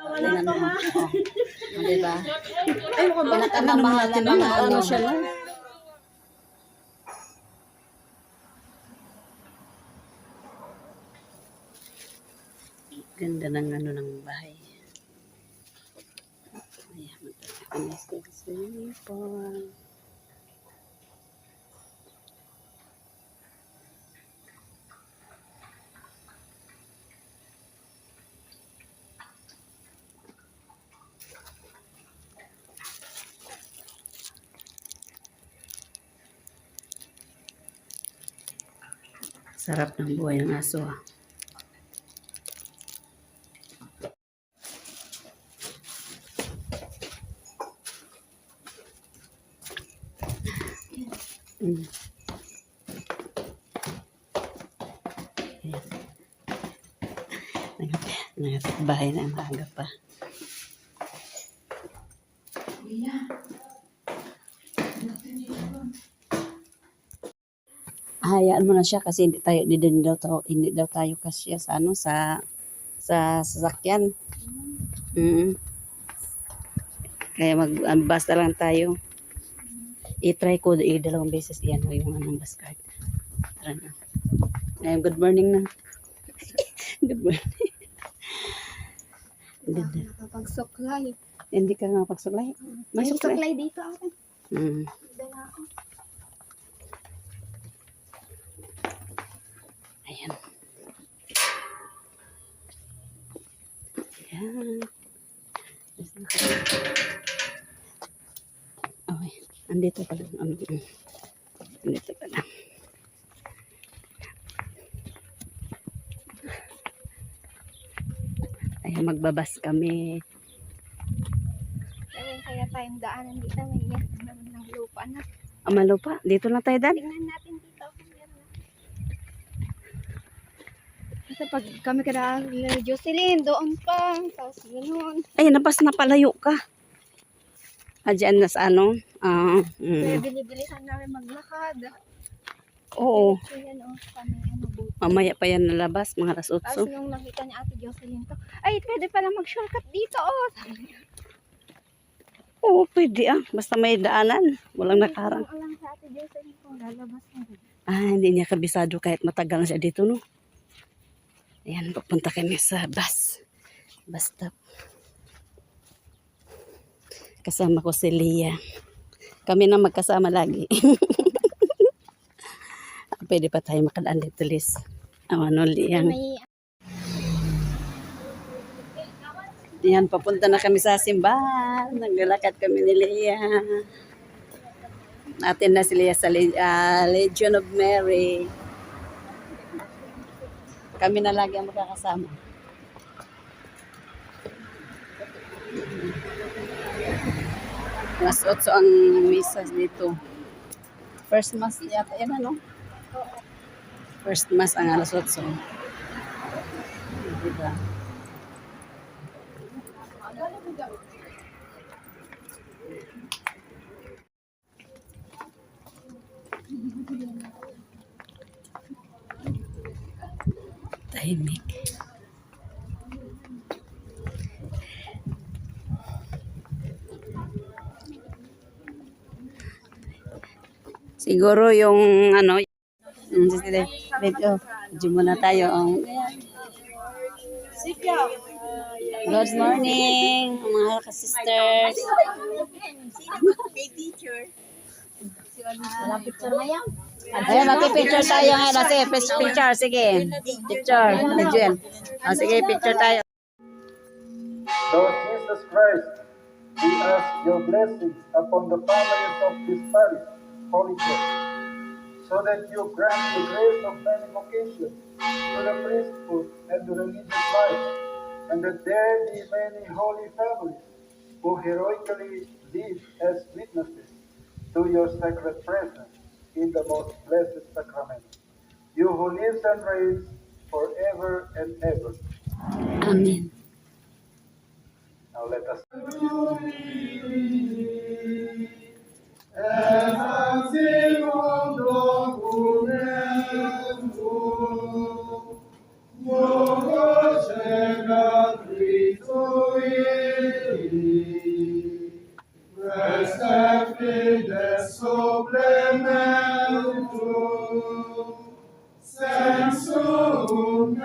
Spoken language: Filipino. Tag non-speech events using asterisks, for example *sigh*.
Wala pa ha. O, diba? Ay, mukha ba? Ano. Ano siya no? Ganda ng ano ng bahay. Ayan, magkakanis ko sa sipon. Sarap ng buhay ng aso ah. Mm. Nangatik bahay na maaga pa. Hayaan mo na siya kasi hindi tayo hindi din daw tayo, hindi daw tayo kasya sa ano sa sa sasakyan. Mm. Kaya mag um, basta lang tayo. I-try ko i dalawang beses yan o yung anong bus card. Tara na. Ngayon, good morning na. *laughs* good morning. Ganda. Nakapagsuklay. Hindi ka nga pagsuklay. May suklay. suklay dito ako. Mm. Dala ako. Ayan. Okay. Andito pa lang. Um, um. Andito pa lang. Ayan, magbabas kami. Ayun, kaya tayong daanan dito. May yan naman ng lupa na. Amalo pa. Dito lang tayo, Dan. Tingnan natin dito. kung meron na. Kasi pag kami kada Jocelyn, doon pa. Tapos ganoon. Ay, nabas na palayo ka. Ah, dyan na sa ano? Ah, Kaya mm. binibilisan namin maglakad. Oo. So yan o, kami ano buti. Mamaya pa yan nalabas, mga alas Tapos 8. nung nakita ni Ate Jocelyn to, ay pwede pala mag-shortcut dito oh. *laughs* Oo, pwede ah. Basta may daanan. Walang nakarang. Alam sa Ate Jocelyn kung lalabas na rin. Ah, hindi niya kabisado kahit matagal na siya dito, no? Ayan, papunta kami sa bus. Bus stop. Kasama ko si Lia. Kami na magkasama lagi. *laughs* Pwede pa tayo makadaan dito, Liz. Ang ano, Lia. May Yan, papunta na kami sa simbahan. Naglalakad kami ni Lia. Natin na si Lia sa Le- ah, Legion of Mary. Kami na lagi ang magkakasama. Alas 8 ang misa dito. First mass yata yan ano? First mass ang alas 8. Diba? Tahimik. Siguro yung ano, yung sige, video, video muna tayo. Um, Good morning, mga ka-sisters. wala picture na yan. Ayan, maki-picture tayo ngayon. Sige, picture, sige. Picture, Jewel. Oh, sige, picture tayo. Lord Jesus Christ, we ask your blessings upon the families of this parish, Holy Church, so that you grant the grace of many vocations to the priesthood and the religious life, and that there be many holy families who heroically live as witnesses to your sacred presence in the most blessed sacrament. You who lives and reigns forever and ever. Amen. Now let us. Österfide supplementum, sensum